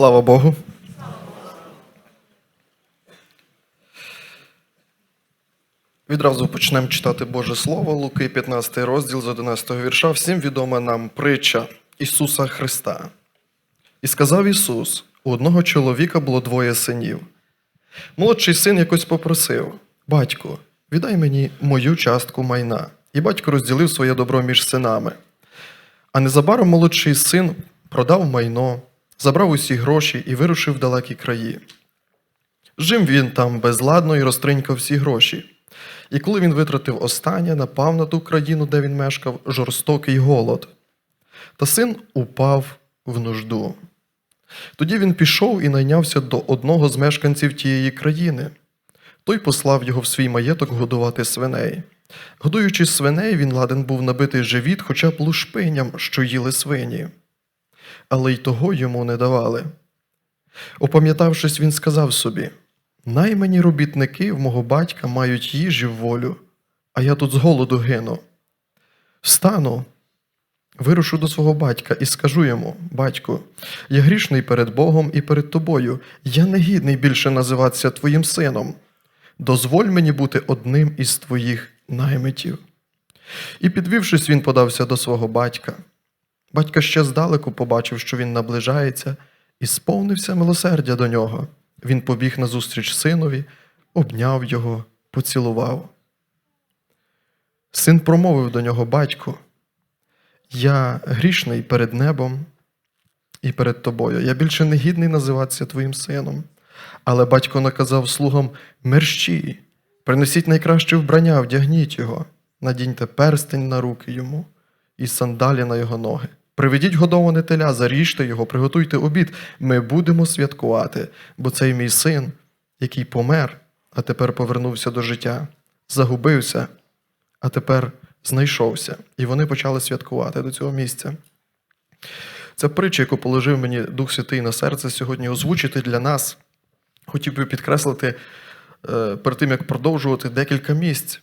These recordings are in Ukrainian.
Слава Богу. Відразу почнемо читати Боже Слово, Луки, 15 розділ з 11 вірша. Всім відома нам притча Ісуса Христа. І сказав Ісус: у одного чоловіка було двоє синів. Молодший син якось попросив: Батько, віддай мені мою частку майна. І батько розділив своє добро між синами. А незабаром молодший син продав майно, забрав усі гроші і вирушив в далекі краї. Жив він там безладно і розтринькав всі гроші. І коли він витратив останнє, напав на ту країну, де він мешкав, жорстокий голод. Та син упав в нужду. Тоді він пішов і найнявся до одного з мешканців тієї країни. Той послав його в свій маєток годувати свиней. Годуючи свиней, він ладен був набити живіт хоча б лушпиням, що їли свині. Але й того йому не давали. Опам'ятавшись, він сказав собі: Наймені робітники в мого батька мають їжі в волю, а я тут з голоду гину. Встану, вирушу до свого батька і скажу йому: Батьку, я грішний перед Богом і перед тобою, я не гідний більше називатися твоїм сином. Дозволь мені бути одним із твоїх наймитів. І, підвівшись, він подався до свого батька. Батько ще здалеку побачив, що він наближається, і сповнився милосердя до нього. Він побіг назустріч синові, обняв його, поцілував. Син промовив до нього батьку: Я грішний перед небом і перед тобою. Я більше не гідний називатися твоїм сином. Але батько наказав слугам мерщі, принесіть найкраще вбрання, вдягніть його, надіньте перстень на руки йому і сандалі на його ноги. Приведіть годоване теля, заріжте його, приготуйте обід. Ми будемо святкувати, бо цей мій син, який помер, а тепер повернувся до життя, загубився, а тепер знайшовся. І вони почали святкувати до цього місця. Це притча, яку положив мені Дух Святий на серце сьогодні озвучити для нас. Хотів би підкреслити е, перед тим, як продовжувати декілька місць,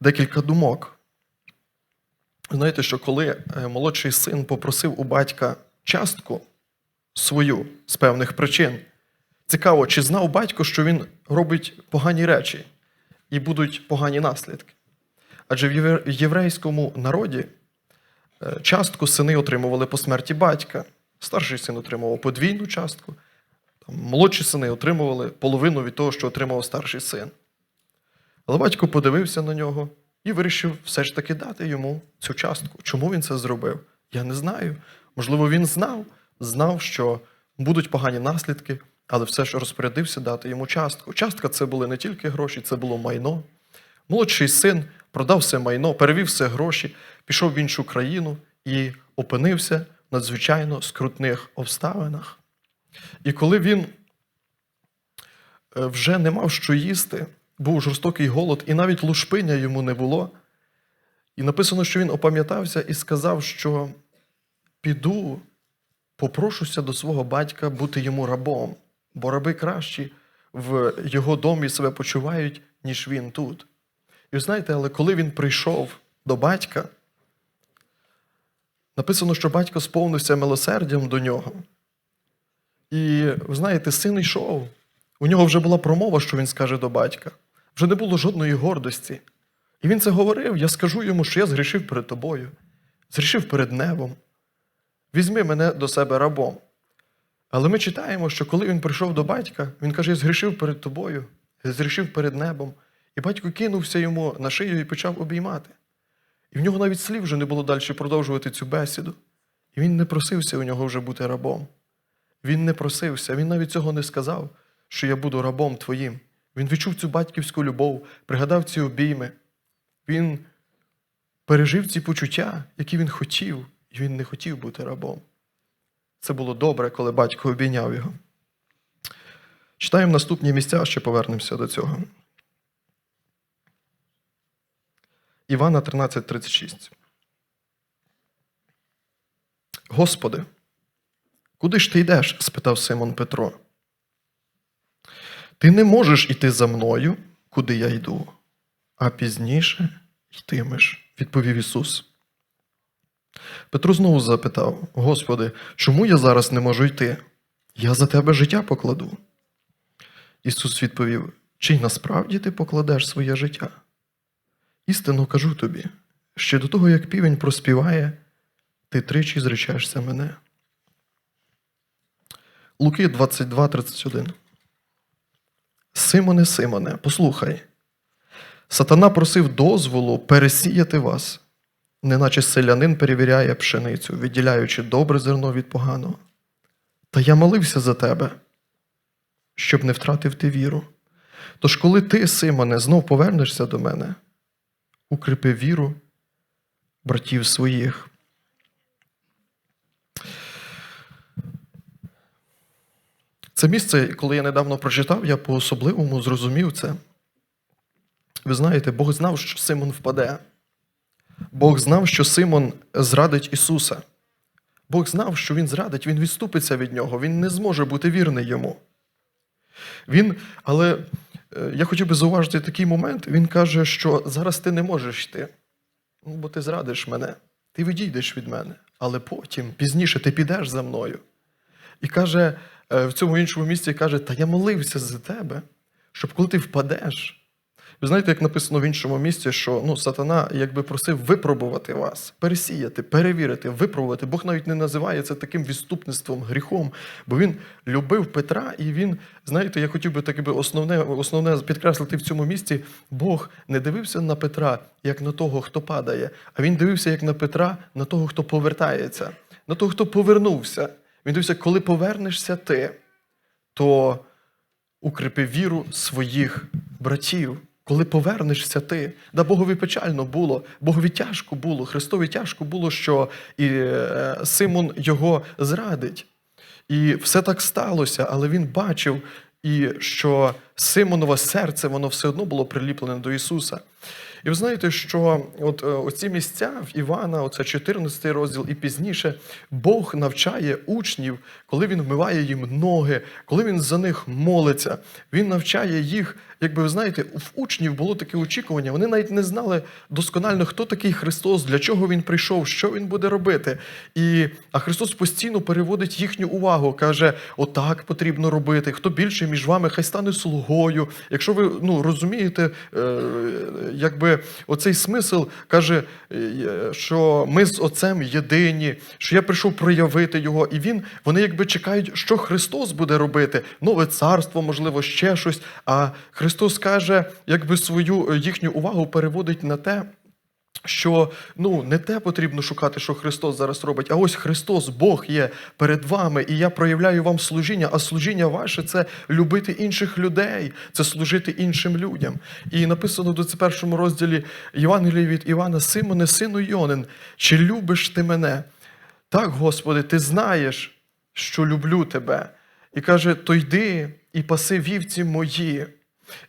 декілька думок. Знаєте, що коли е, молодший син попросив у батька частку свою з певних причин, цікаво, чи знав батько, що він робить погані речі і будуть погані наслідки. Адже в єврейському народі е, частку сини отримували по смерті батька. Старший син отримував подвійну частку, молодші сини отримували половину від того, що отримав старший син. Але батько подивився на нього і вирішив все ж таки дати йому цю частку. Чому він це зробив? Я не знаю. Можливо, він знав, знав, що будуть погані наслідки, але все ж розпорядився дати йому частку. Частка це були не тільки гроші, це було майно. Молодший син продав все майно, перевів все гроші, пішов в іншу країну і опинився в надзвичайно скрутних обставинах. І коли він е, вже не мав що їсти, був жорстокий голод, і навіть лушпиня йому не було. І написано, що він опам'ятався і сказав, що піду, попрошуся до свого батька бути йому рабом, бо раби кращі в його домі себе почувають, ніж він тут. І знаєте, але коли він прийшов до батька, написано, що батько сповнився милосердям до нього. І ви знаєте, син йшов. У нього вже була промова, що він скаже до батька. Вже не було жодної гордості. І він це говорив: я скажу йому, що я згрішив перед тобою, згрішив перед небом. Візьми мене до себе рабом. Але ми читаємо, що коли він прийшов до батька, він каже: Я згрішив перед тобою, я згрішив перед небом. І батько кинувся йому на шию і почав обіймати. І в нього навіть слів вже не було далі продовжувати цю бесіду. І він не просився у нього вже бути рабом. Він не просився, він навіть цього не сказав, що я буду рабом твоїм. Він відчув цю батьківську любов, пригадав ці обійми. Він пережив ці почуття, які він хотів, і він не хотів бути рабом. Це було добре, коли батько обійняв його. Читаємо наступні місця, ще повернемося до цього. Івана 13:36. Господи, куди ж ти йдеш? спитав Симон Петро. Ти не можеш іти за мною, куди я йду, а пізніше йтимеш, відповів Ісус. Петро знову запитав: Господи, чому я зараз не можу йти? Я за тебе життя покладу. Ісус відповів: Чи й насправді ти покладеш своє життя? Істинно кажу тобі, ще до того, як півень проспіває, ти тричі зречешся мене. Луки 22, 31. Симоне, Симоне, послухай. Сатана просив дозволу пересіяти вас, неначе селянин перевіряє пшеницю, відділяючи добре зерно від поганого. Та я молився за тебе, щоб не втратив ти віру. Тож, коли ти, Симоне, знов повернешся до мене, укріпи віру братів своїх. Це місце, коли я недавно прочитав, я по-особливому зрозумів це. Ви знаєте, Бог знав, що Симон впаде. Бог знав, що Симон зрадить Ісуса. Бог знав, що Він зрадить, Він відступиться від нього, Він не зможе бути вірний йому. Він, але е, я хотів би зауважити такий момент, він каже, що зараз ти не можеш йти, ну, бо ти зрадиш мене, ти відійдеш від мене, але потім, пізніше, ти підеш за мною. І каже, в цьому іншому місці каже, та я молився за тебе, щоб коли ти впадеш. Ви знаєте, як написано в іншому місці, що ну, сатана якби просив випробувати вас, пересіяти, перевірити, випробувати. Бог навіть не називає це таким відступництвом, гріхом, бо він любив Петра, і він, знаєте, я хотів би таке би основне, основне підкреслити в цьому місці: Бог не дивився на Петра як на того, хто падає, а він дивився як на Петра, на того, хто повертається, на того, хто повернувся. Він дивився, коли повернешся ти, то укріпи віру своїх братів. Коли повернешся ти, да Богові печально було, Богові тяжко було, Христові тяжко було, що і е, Симон його зрадить. І все так сталося, але він бачив, і що Симонове серце, воно все одно було приліплене до Ісуса. І ви знаєте, що от е, оці місця в Івана, оце 14 розділ і пізніше, Бог навчає учнів, коли він вмиває їм ноги, коли він за них молиться, він навчає їх. Якби ви знаєте, в учнів було таке очікування. Вони навіть не знали досконально, хто такий Христос, для чого він прийшов, що він буде робити. І, А Христос постійно переводить їхню увагу, каже: отак потрібно робити. Хто більше між вами, хай стане слугою. Якщо ви ну, розумієте, е, якби оцей смисл каже, е, що ми з Отцем єдині, що я прийшов проявити його, і він, вони якби чекають, що Христос буде робити. Нове царство, можливо, ще щось. А Христос каже, якби свою їхню увагу переводить на те. Що ну не те потрібно шукати, що Христос зараз робить, а ось Христос, Бог є перед вами, і я проявляю вам служіння. А служіння ваше це любити інших людей, це служити іншим людям. І написано в 21 розділі Євангелії від Івана Симоне, сину Йонин, чи любиш ти мене? Так, Господи, ти знаєш, що люблю тебе. І каже: то йди і паси вівці мої.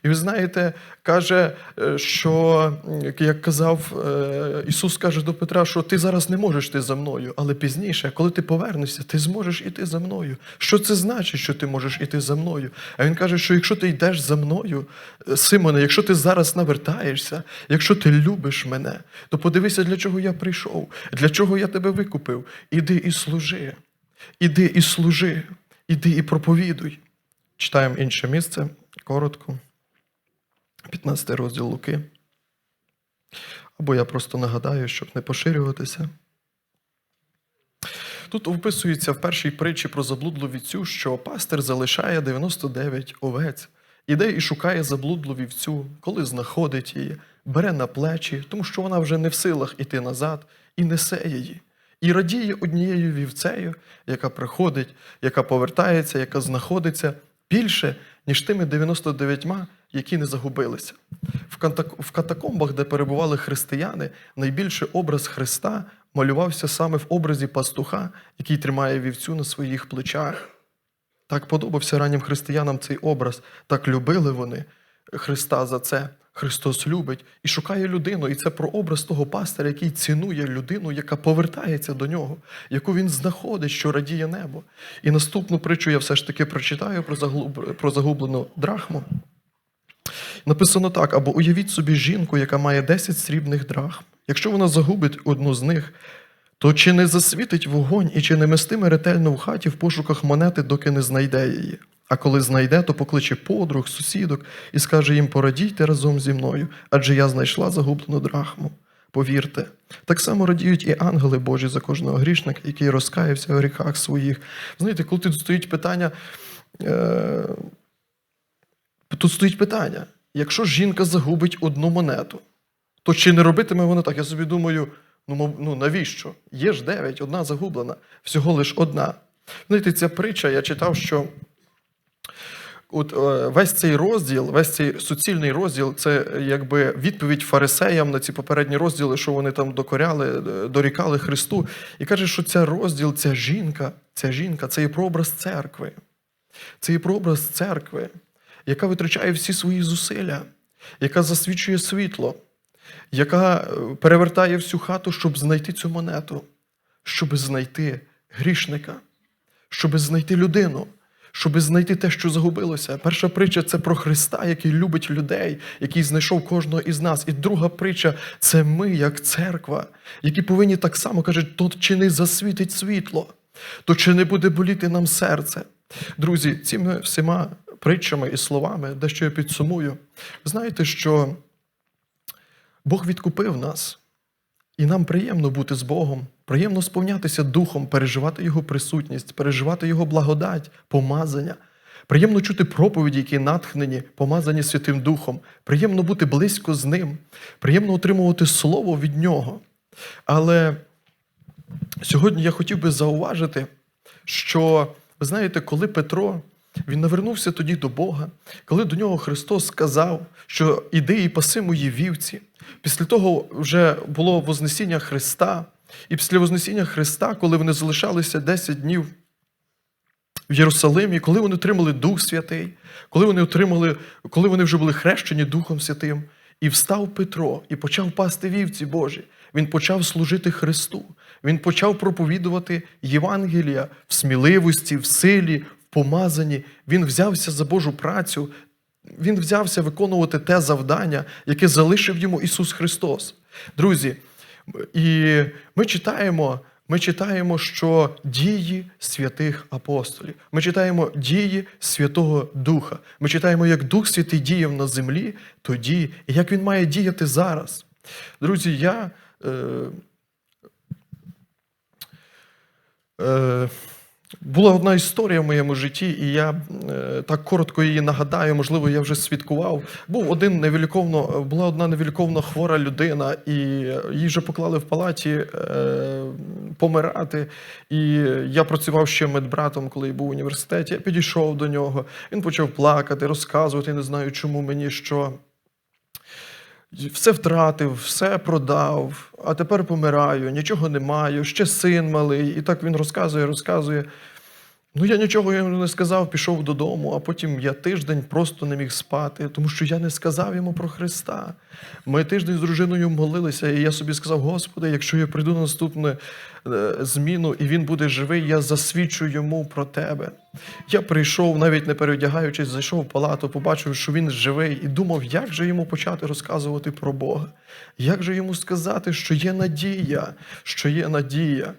І ви знаєте, каже, е, що, як казав е, Ісус каже до Петра, що ти зараз не можеш йти за мною, але пізніше, коли ти повернешся, ти зможеш іти за мною. Що це значить, що ти можеш іти за мною? А він каже, що якщо ти йдеш за мною, е, Симоне, якщо ти зараз навертаєшся, якщо ти любиш мене, то подивися, для чого я прийшов, для чого я тебе викупив. Іди і служи, іди і служи, іди і проповідуй. Читаємо інше місце коротко. 15 розділ Луки. Або я просто нагадаю, щоб не поширюватися. Тут вписується в першій притчі про заблудлу вівцю, що пастир залишає 99 овець, іде і шукає заблудлу вівцю, коли знаходить її, бере на плечі, тому що вона вже не в силах іти назад, і несе її. І радіє однією вівцею, яка приходить, яка повертається, яка знаходиться більше, ніж тими 99, які не загубилися. В катакомбах, де перебували християни, найбільший образ Христа малювався саме в образі пастуха, який тримає вівцю на своїх плечах. Так подобався раннім християнам цей образ, так любили вони Христа за це. Христос любить і шукає людину. І це про образ того пастиря, який цінує людину, яка повертається до нього, яку він знаходить, що радіє небо. І наступну притчу я все ж таки прочитаю про, загублену драхму. Написано так: або уявіть собі жінку, яка має 10 срібних драхм. Якщо вона загубить одну з них, то чи не засвітить вогонь і чи не мистиме ретельно в хаті в пошуках монети, доки не знайде її? А коли знайде, то покличе подруг, сусідок і скаже їм: порадійте разом зі мною, адже я знайшла загублену драхму. Повірте, так само радіють і ангели Божі за кожного грішника, який розкаявся в гріхах своїх. Знаєте, коли тут стоїть питання, е, тут стоїть питання: якщо жінка загубить одну монету, то чи не робитиме вона так? Я собі думаю, ну, ну навіщо? Є ж дев'ять, одна загублена, всього лиш одна. Знаєте, ця притча, я читав, що от, е, весь цей розділ, весь цей суцільний розділ це якби відповідь фарисеям на ці попередні розділи, що вони там докоряли, е, дорікали Христу. І каже, що ця розділ, ця жінка, ця жінка це є прообраз церкви. Це є прообраз церкви, яка витрачає всі свої зусилля, яка засвічує світло, яка е, перевертає всю хату, щоб знайти цю монету, щоб знайти грішника, щоб знайти людину, щоб знайти те, що загубилося. Перша притча це про Христа, який любить людей, який знайшов кожного із нас. І друга притча це ми, як церква, які повинні так само кажуть, то чи не засвітить світло, то чи не буде боліти нам серце. Друзі, цими всіма притчами і словами, дещо я підсумую, знаєте, що Бог відкупив нас, і нам приємно бути з Богом, приємно сповнятися Духом, переживати Його присутність, переживати Його благодать, помазання. Приємно чути проповіді, які натхнені, помазані Святим Духом. Приємно бути близько з Ним, приємно отримувати слово від Нього. Але сьогодні я хотів би зауважити, що, ви знаєте, коли Петро він навернувся тоді до Бога, коли до нього Христос сказав, що іди і паси мої вівці. Після того вже було Вознесіння Христа, і після Вознесіння Христа, коли вони залишалися 10 днів в Єрусалимі, коли вони отримали Дух Святий, коли вони отримали, коли вони вже були хрещені Духом Святим, і встав Петро і почав пасти вівці Божі. Він почав служити Христу. Він почав проповідувати Євангелія в сміливості, в силі, в помазанні. Він взявся за Божу працю. Він взявся виконувати те завдання, яке залишив йому Ісус Христос. Друзі, і ми читаємо, ми читаємо, що дії святих апостолів. Ми читаємо дії Святого Духа. Ми читаємо, як Дух Святий діяв на землі тоді, і як він має діяти зараз. Друзі, я. Е, е, була одна історія в моєму житті, і я е, так коротко її нагадаю, можливо, я вже свідкував. Був один невіліковно, була одна невіліковно хвора людина, і її вже поклали в палаті е, помирати. І я працював ще медбратом, коли був в університеті. Я підійшов до нього. Він почав плакати, розказувати, не знаю, чому мені що. Все втратив, все продав, а тепер помираю, нічого не маю, ще син малий. І так він розказує, розказує. Ну, я нічого йому не сказав, пішов додому, а потім я тиждень просто не міг спати, тому що я не сказав йому про Христа. Ми тиждень з дружиною молилися, і я собі сказав: Господи, якщо я прийду на наступну е, зміну і він буде живий, я засвідчу йому про тебе. Я прийшов, навіть не переодягаючись, зайшов в палату, побачив, що він живий, і думав, як же йому почати розказувати про Бога, як же йому сказати, що є надія, що є надія.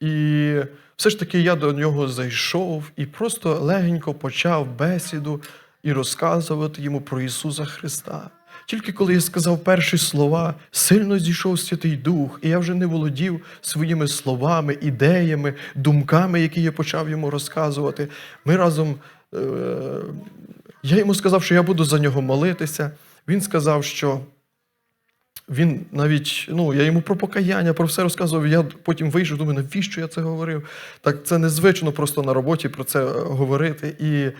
І все ж таки я до нього зайшов і просто легенько почав бесіду і розказувати йому про Ісуса Христа. Тільки коли я сказав перші слова, сильно зійшов Святий Дух, і я вже не володів своїми словами, ідеями, думками, які я почав йому розказувати. Ми разом. Е- я йому сказав, що я буду за нього молитися. Він сказав, що він навіть, ну, я йому про покаяння, про все розказував. Я потім вийшов, думаю, навіщо я це говорив? Так це незвично просто на роботі про це е, говорити. І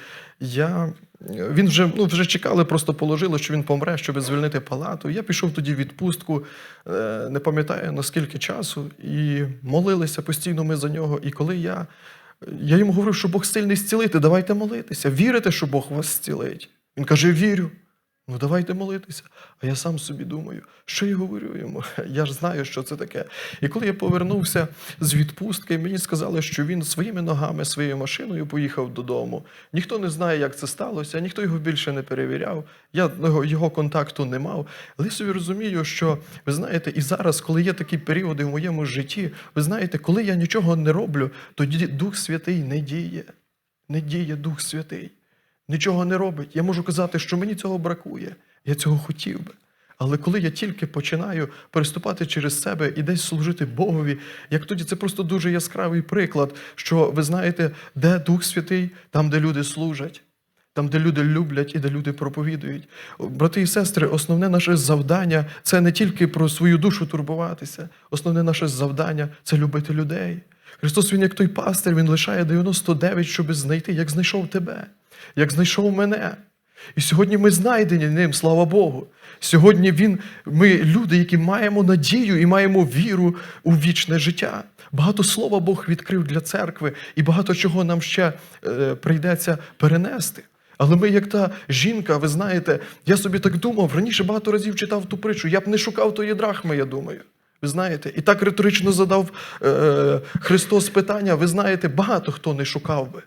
я, він вже, ну, вже чекали, просто положили, що він помре, щоб звільнити палату. Я пішов тоді в відпустку, е, не пам'ятаю наскільки часу, і молилися постійно ми за нього. І коли я, я йому говорив, що Бог сильний зцілити, давайте молитися. Вірите, що Бог вас зцілить? Він каже: вірю. Ну, давайте молитися. А я сам собі думаю, що я говорю йому? Я ж знаю, що це таке. І коли я повернувся з відпустки, мені сказали, що він своїми ногами, своєю машиною поїхав додому. Ніхто не знає, як це сталося, ніхто його більше не перевіряв. Я його, контакту не мав. Але собі розумію, що ви знаєте, і зараз, коли є такі періоди в моєму житті, ви знаєте, коли я нічого не роблю, тоді Дух Святий не діє. Не діє Дух Святий нічого не робить. Я можу казати, що мені цього бракує. Я цього хотів би. Але коли я тільки починаю переступати через себе і десь служити Богові, як тоді це просто дуже яскравий приклад, що ви знаєте, де Дух Святий, там, де люди служать. Там, де люди люблять і де люди проповідують. Брати і сестри, основне наше завдання це не тільки про свою душу турбуватися. Основне наше завдання це любити людей. Христос, Він як той пастир, Він лишає 99, щоб знайти, як знайшов тебе, як знайшов мене. І сьогодні ми знайдені ним, слава Богу. Сьогодні він, ми люди, які маємо надію і маємо віру у вічне життя. Багато слова Бог відкрив для церкви, і багато чого нам ще е, прийдеться перенести. Але ми, як та жінка, ви знаєте, я собі так думав, раніше багато разів читав ту притчу, я б не шукав тої драхми, я думаю. Ви знаєте, і так риторично задав е, Христос питання, ви знаєте, багато хто не шукав би.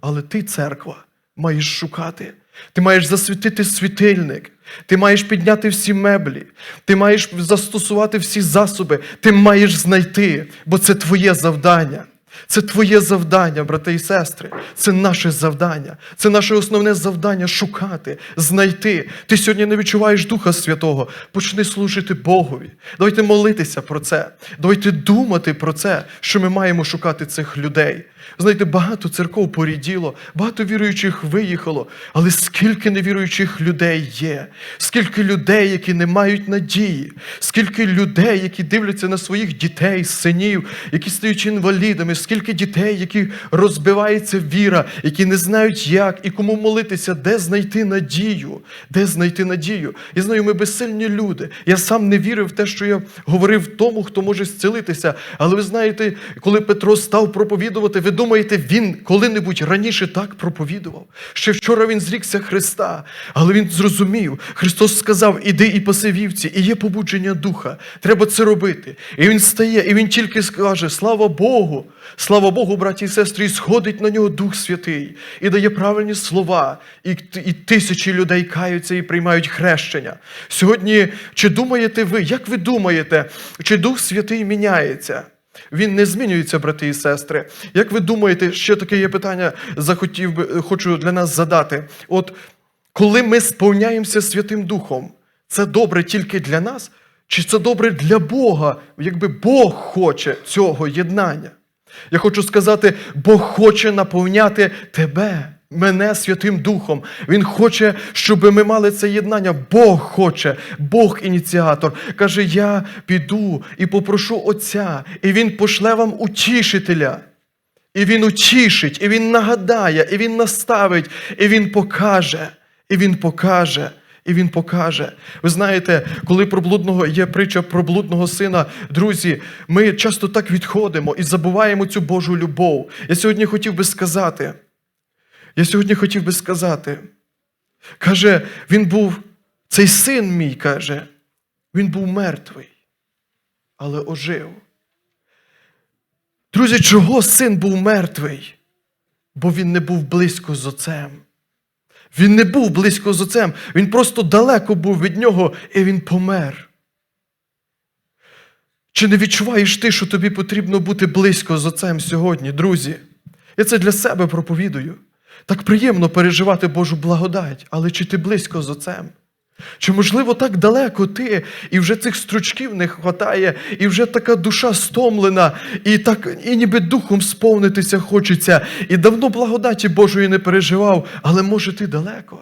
Але ти, церква, маєш шукати. Ти маєш засвітити світильник, ти маєш підняти всі меблі, ти маєш застосувати всі засоби, ти маєш знайти, бо це твоє завдання. Це твоє завдання, брати і сестри. Це наше завдання. Це наше основне завдання шукати, знайти. Ти сьогодні не відчуваєш Духа Святого. Почни служити Богові. Давайте молитися про це. Давайте думати про це, що ми маємо шукати цих людей. Знаєте, багато церков поріділо, багато віруючих виїхало, але скільки невіруючих людей є, скільки людей, які не мають надії, скільки людей, які дивляться на своїх дітей, синів, які стають інвалідами, скільки дітей, які розбивається віра, які не знають, як і кому молитися, де знайти надію, де знайти надію. Я знаю, ми безсильні люди. Я сам не вірив в те, що я говорив тому, хто може зцілитися. Але ви знаєте, коли Петро став проповідувати, ви думаєте, він коли-небудь раніше так проповідував? Ще вчора він зрікся Христа, але він зрозумів. Христос сказав: іди і паси вівці, і є побудження духа. Треба це робити. І він стає, і він тільки скаже: Слава Богу! Слава Богу, браті і сестри, і сходить на нього Дух Святий і дає правильні слова, і, і тисячі людей каються і приймають хрещення. Сьогодні, чи думаєте ви, як ви думаєте, чи Дух Святий міняється? Він не змінюється, брати і сестри. Як ви думаєте, ще таке є питання, захотів би, хочу для нас задати. От коли ми сповняємося Святим Духом, це добре тільки для нас, чи це добре для Бога, якби Бог хоче цього єднання? Я хочу сказати, Бог хоче наповняти тебе, мене Святим Духом. Він хоче, щоб ми мали це єднання. Бог хоче, Бог ініціатор. Каже: Я піду і попрошу Отця, і Він пошле вам утішителя. І Він утішить, і Він нагадає, і Він наставить, і Він покаже, і Він покаже. І він покаже. Ви знаєте, коли про блудного є притча про блудного сина, друзі, ми часто так відходимо і забуваємо цю Божу любов. Я сьогодні хотів би сказати, я сьогодні хотів би сказати, каже, він був, цей син мій каже, він був мертвий, але ожив. Друзі, чого син був мертвий? Бо він не був близько з отцем. Він не був близько з отцем, він просто далеко був від нього, і він помер. Чи не відчуваєш ти, що тобі потрібно бути близько з отцем сьогодні, друзі? Я це для себе проповідую. Так приємно переживати Божу благодать, але чи ти близько з отцем? Чи, можливо, так далеко ти, і вже цих стручків не хватає, і вже така душа стомлена, і так і ніби духом сповнитися хочеться, і давно благодаті Божої не переживав, але може ти далеко,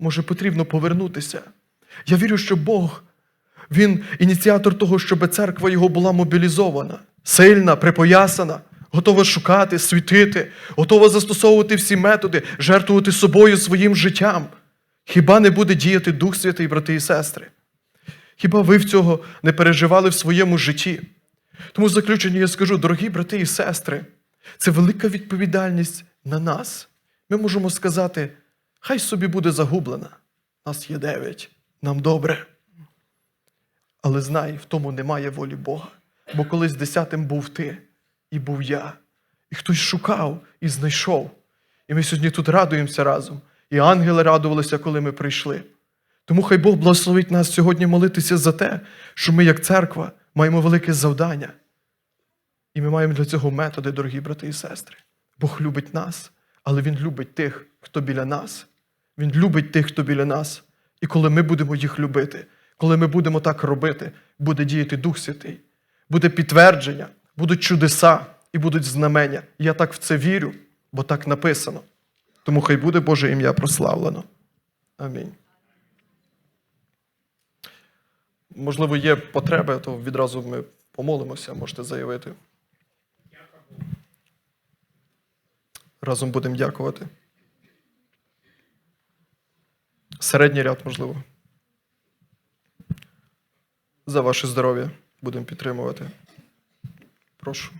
може потрібно повернутися. Я вірю, що Бог, Він ініціатор того, щоб церква його була мобілізована, сильна, припоясана, готова шукати, світити, готова застосовувати всі методи, жертвувати собою своїм життям. Хіба не буде діяти Дух Святий, брати і сестри? Хіба ви в цього не переживали в своєму житті? Тому в заключенні я скажу, дорогі брати і сестри, це велика відповідальність на нас. Ми можемо сказати, хай собі буде загублена. нас є дев'ять, нам добре. Але знай, в тому немає волі Бога. Бо колись десятим був ти і був я. І хтось шукав і знайшов. І ми сьогодні тут радуємося разом. І ангели радувалися, коли ми прийшли. Тому хай Бог благословить нас сьогодні молитися за те, що ми, як церква, маємо велике завдання. І ми маємо для цього методи, дорогі брати і сестри. Бог любить нас, але Він любить тих, хто біля нас. Він любить тих, хто біля нас. І коли ми будемо їх любити, коли ми будемо так робити, буде діяти Дух Святий, буде підтвердження, будуть чудеса і будуть знамення. Я так в це вірю, бо так написано. Тому хай буде Боже ім'я прославлено. Амінь. Можливо, є потреби, то відразу ми помолимося, можете заявити. Разом будемо дякувати. Середній ряд, можливо. За ваше здоров'я будемо підтримувати. Прошу.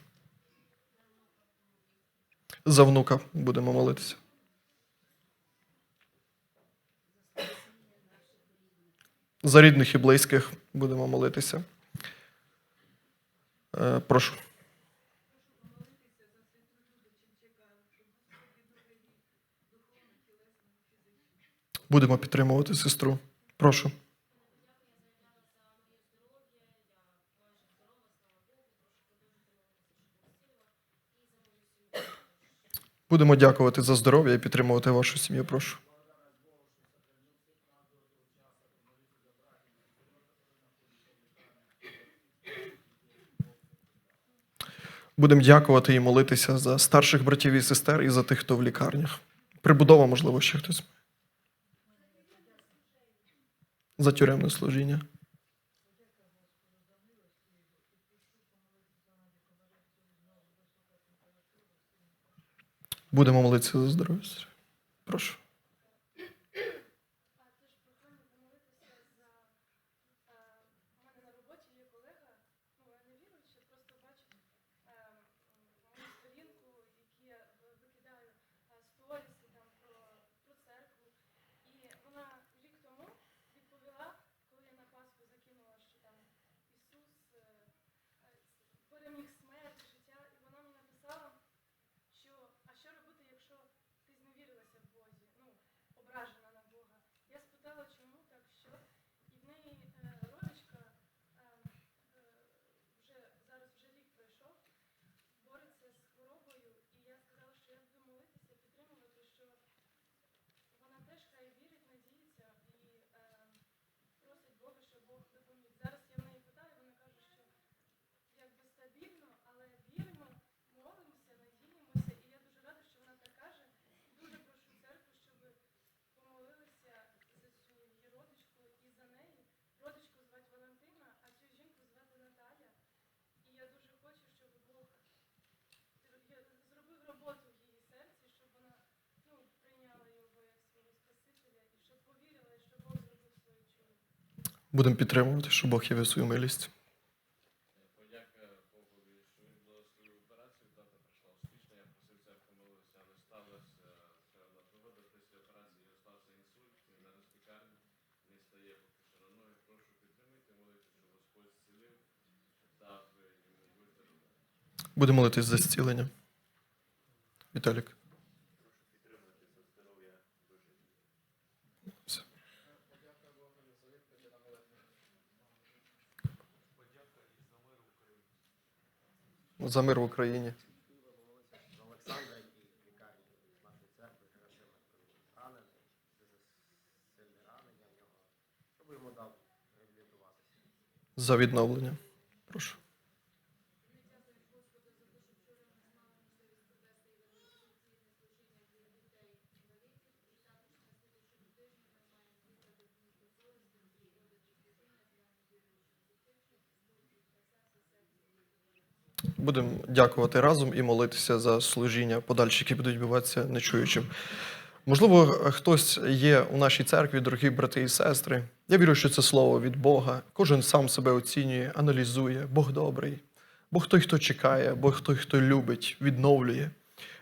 За внука будемо молитися. За рідних і близьких будемо молитися. Е, прошу. Будемо підтримувати сестру. Прошу. Будемо дякувати за здоров'я і підтримувати вашу сім'ю. Прошу. Будемо дякувати і молитися за старших братів і сестер і за тих, хто в лікарнях. Прибудова, можливо, ще хтось. За тюремне служіння. Будемо молитися за здоров'я. Прошу. У мене на роботі є колега, ну я не віруюча, просто бачить е, м, мою сторінку, які я в- викидаю е, сторіси там про, про церкву. І вона рік тому відповіла, коли я на Пасху закинула, що там Ісус е, е, переміг смерть, життя, і вона мені написала, що а що робити, якщо ти зневірилася в Бозі, ну, ображена на Бога. Я спитала, чому так, що, і в неї е, родичка е, е, вже зараз вже рік пройшов, бореться з хворобою, і я сказала, що я буду молитися, підтримувати, що вона теж хай вірить, надіється і е, просить Бога, щоб Бог допоміг. Зараз я в неї питаю, вона каже, що якби стабільно, але віримо, молимося, надіємося, і я дуже рада, що вона так каже. Дуже прошу церкву, щоб помолилися за цю її родичку і за неї. Родичку звати Валентина, а цю жінку звати Наталя. І я дуже хочу, щоб Бог зробив роботу в її серці, щоб вона ну, прийняла його як свого Спасителя і щоб повірила, і щоб Бог зробив своє чудо. Будемо підтримувати, щоб Бог явив свою милість. Подяка Богові, що він благословив операцію, дата пройшла успішно. Я просив церкву молилися, але сталося певна пригода. Після операції його стався інсульт, він зараз в лікарні, не стає поки що на ноги. Прошу підтримати, молитися, щоб Господь зцілив, дав йому виздоровлення. Будемо молитись за зцілення. Віталік. Все. За мир в Україні. за відновлення. який в лікарні нашої церкви Герасима ранений, дуже сильне ранення в нього, щоб йому дав реабілітуватися. За відновлення. Прошу. Будемо дякувати разом і молитися за служіння подальші, які будуть відбуватися нечуючим. Можливо, хтось є у нашій церкві, дорогі брати і сестри. Я вірю, що це слово від Бога. Кожен сам себе оцінює, аналізує. Бог добрий. Бог той, хто чекає, Бог той, хто любить, відновлює.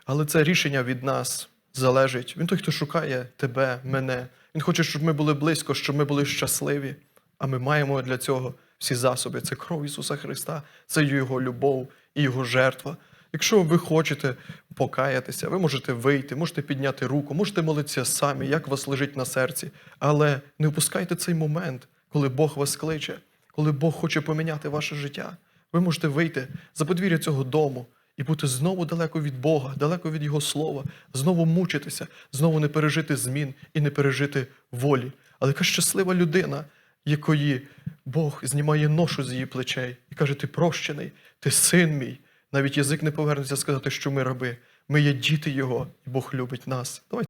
Але це рішення від нас залежить. Він той, хто шукає тебе, мене. Він хоче, щоб ми були близько, щоб ми були щасливі. А ми маємо для цього всі засоби. Це кров Ісуса Христа, це Його любов і Його жертва. Якщо ви хочете покаятися, ви можете вийти, можете підняти руку, можете молитися самі, як вас лежить на серці. Але не впускайте цей момент, коли Бог вас кличе, коли Бог хоче поміняти ваше життя. Ви можете вийти за подвір'я цього дому і бути знову далеко від Бога, далеко від Його слова, знову мучитися, знову не пережити змін і не пережити волі. Але яка щаслива людина, якої Бог знімає ношу з її плечей і каже: Ти прощений, ти син мій. Навіть язик не повернеться сказати, що ми раби. Ми є діти Його, і Бог любить нас. Давайте